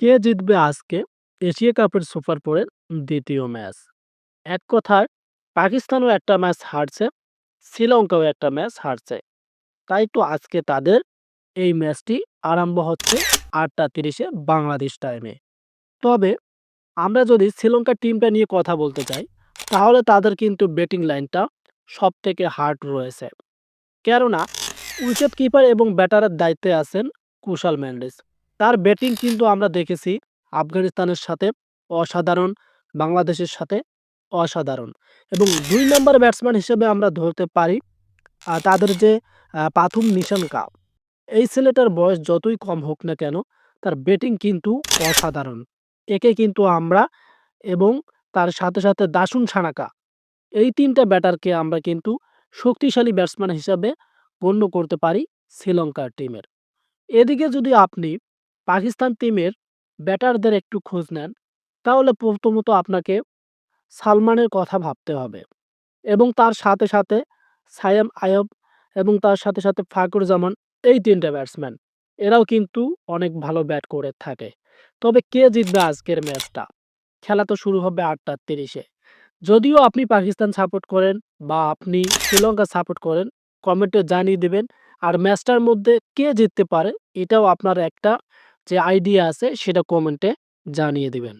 কে জিতবে আজকে এশিয়া কাপের সুপার ফোরের দ্বিতীয় ম্যাচ? এক কথায় পাকিস্তানও একটা ম্যাচ হারছে, শ্রীলঙ্কাও একটা ম্যাচ হারছে। তাই তো আজকে তাদের এই ম্যাচটি আরম্ভ হচ্ছে আটটা তিরিশে বাংলাদেশ টাইমে। তবে আমরা যদি শ্রীলঙ্কার টিমটা নিয়ে কথা বলতে চাই, তাহলে তাদের কিন্তু ব্যাটিং লাইনটা সব থেকে হার্ড রয়েছে। কেননা উইকেট কিপার এবং ব্যাটারের দায়িত্বে আছেন কুশাল মেন্ডিস। তার ব্যাটিং কিন্তু আমরা দেখেছি আফগানিস্তানের সাথে অসাধারণ, বাংলাদেশের সাথে অসাধারণ এবং দুই নম্বর ব্যাটসম্যান হিসেবে আমরা ধরতে পারি তাদের যে আ নিশান কাপ এই ছেলেটার বয়স যতই কম হোক না কেন, তার ব্যাটিং কিন্তু অসাধারণ। একে কিন্তু আমরা এবং তার সাথে, সাথে দাসুন সানাকা এই ৩ টা ব্যাটারকে আমরা কিন্তু শক্তিশালী ব্যাটসম্যান হিসাবে গণ্য করতে পারি শ্রীলঙ্কার টিমের। এদিকে যদি আপনি পাকিস্তান টিমের ব্যাটারদের একটু খোঁজ নেন, তাহলে প্রথমত আপনাকে সালমানের কথা ভাবতে হবে এবং তার সাথে, সাথে সায়াম আইয়ুব এবং তার সাথে, সাথে ফাকুর জামান এই ৩ টা ব্যাটসম্যান। এরাও কিন্তু অনেক ভালো ব্যাট করে থাকে। তবে কে জিতবে আজকের ম্যাচটা? খেলা তো শুরু হবে ৮টা ৩০ এ। যদিও আপনি পাকিস্তান সাপোর্ট করেন বা আপনি শ্রীলঙ্কা সাপোর্ট করেন, কমেন্টে জানিয়ে দেবেন আর ম্যাচটার মধ্যে কে জিততে পারে এটাও আপনার একটা যে আইডিয়া আছে সেটা কমেন্টে জানিয়ে দিবেন।